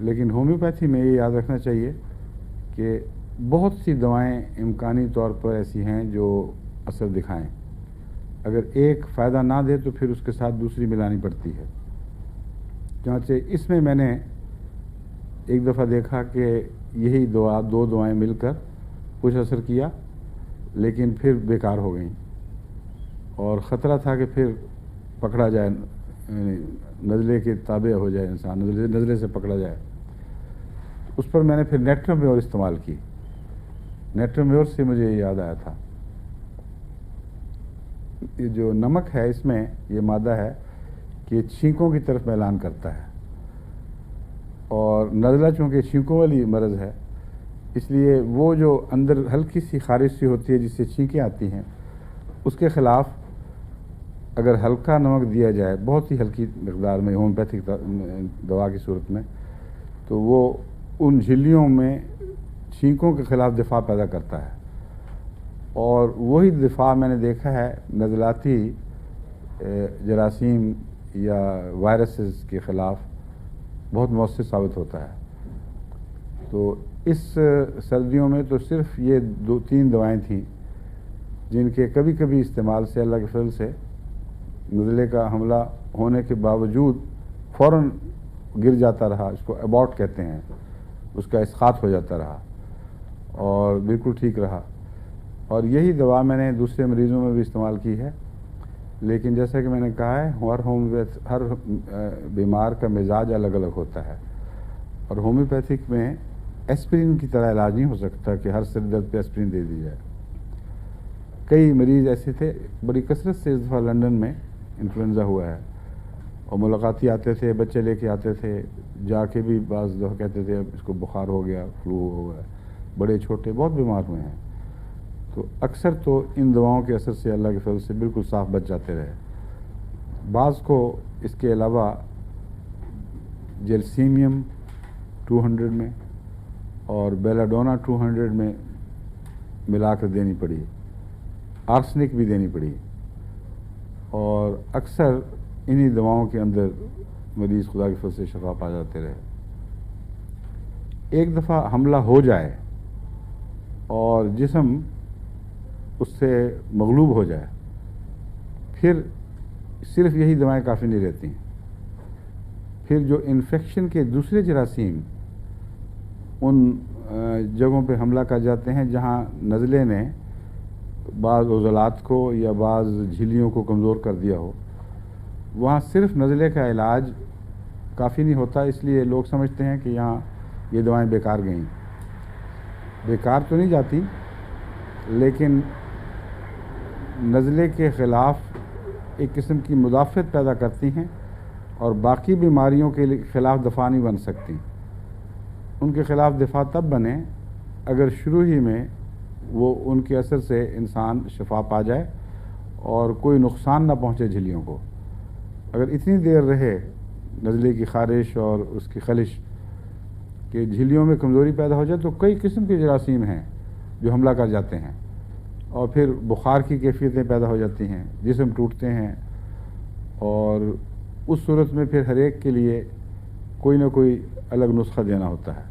लेकिन होम्योपैथी में ये याद रखना चाहिए कि बहुत सी दवाएँ इम्कानी तौर पर ऐसी हैं जो असर दिखाएँ। अगर एक फ़ायदा ना दे तो फिर उसके साथ दूसरी मिलानी पड़ती है। चुनाचे इसमें मैंने एक दफ़ा देखा कि यही दवा, दो दवाएँ मिलकर कुछ असर किया, लेकिन फिर बेकार हो गई। और ख़तरा था कि फिर पकड़ा जाए नज़ले के ताबे हो जाए इंसान नज़ले नज़ले से पकड़ा जाए। उस पर मैंने फिर नेट्रम्योर इस्तेमाल की। नेट्रम्योर से मुझे याद आया था। ये जो नमक है, इसमें ये मादा है कि छींकों की तरफ़ मैलान करता है। और नज़ला चूँकि छींकों वाली मरज़ है, इसलिए वो जो अंदर हल्की सी खारिश सी होती है जिससे छींकें आती हैं, उसके ख़िलाफ़ अगर हल्का नमक दिया जाए, बहुत ही हल्की मकदार में, होम्योपैथिक दवा की सूरत में तो वो उन झिल्लियों में छींकों के ख़िलाफ़ दिफा पैदा करता है। और वही दिफा मैंने देखा है नज़लाती जरासीम या वायरसेस के ख़िलाफ़ बहुत मौसर साबित होता है। तो इस सर्दियों में तो सिर्फ़ ये दो, तीन दवाएँ थीं, जिनके कभी कभी इस्तेमाल से, अल्लाह के फजल से नज़ले का हमला होने के बावजूद फ़ौर गिर जाता रहा, इसको अबॉट कहते हैं। उसका इसखात हो जाता रहा और बिल्कुल ठीक रहा। और यही दवा मैंने दूसरे मरीज़ों में भी इस्तेमाल की है। लेकिन जैसा कि मैंने कहा है, हर होम्योपैथ हर बीमार का मिजाज अलग अलग होता है। और होम्योपैथिक में एस्प्रिन की तरह इलाज नहीं हो सकता कि हर सिर दर्द पर एस्प्रिन दे दी जाए। कई मरीज़ ऐसे थे, बड़ी कसरत से इस दफ़ा लंदन में इन्फ्लुन्ज़ा हुआ है। और मुलाकाती आते थे, बच्चे लेके आते थे। जाके भी बाज़ दफ़ा कहते थे, अब इसको बुखार हो गया, फ्लू हो गया, बड़े, छोटे, बहुत बीमार हुए हैं। तो अक्सर तो इन दवाओं के असर से अल्लाह के फजल से बिल्कुल साफ़ बच जाते रहे। बाज़ को इसके अलावा जेलसीमियम 200 में और बेलाडोना 200 में मिलाकर देनी पड़ी। आर्सनिक भी देनी पड़ी। और अक्सर इन्हीं दवाओं के अंदर मरीज़ खुदा के से शफा पा जाते रहे। एक दफ़ा हमला हो जाए और जिसम उससे मगलूब हो जाए, फिर सिर्फ़ यही दवाएँ काफ़ी नहीं रहती फिर जो इन्फेक्शन के दूसरे जरासीम, उन जगहों पे हमला कर जाते हैं जहाँ नज़ले ने, बाज़ उजलात को या बाज़ झिलियों को कमज़ोर कर दिया हो। वहाँ सिर्फ़ नज़ले का इलाज काफ़ी नहीं होता, इसलिए लोग समझते हैं कि यहाँ ये दवाएँ बेकार गईं। बेकार तो नहीं जाती, लेकिन नज़ले के ख़िलाफ़ एक किस्म की मुदाफ़त पैदा करती हैं और बाकी बीमारियों के ख़िलाफ़ दफ़ा नहीं बन सकती। उनके ख़िलाफ़ दफ़ा तब बने अगर शुरू ही में वो उनके असर से इंसान शफा पा जाए और कोई नुकसान ना पहुँचे झिलियों को। अगर इतनी देर रहे नज़ले की खारिश और उसकी खलिश कि झिलियों में कमज़ोरी पैदा हो जाए तो कई किस्म के जरासीम हैं जो हमला कर जाते हैं। और फिर बुखार की कैफियतें पैदा हो जाती हैं, जिसम टूटते हैं। और उस सूरत में फिर हर एक के लिए कोई ना कोई अलग नुस्खा देना होता है।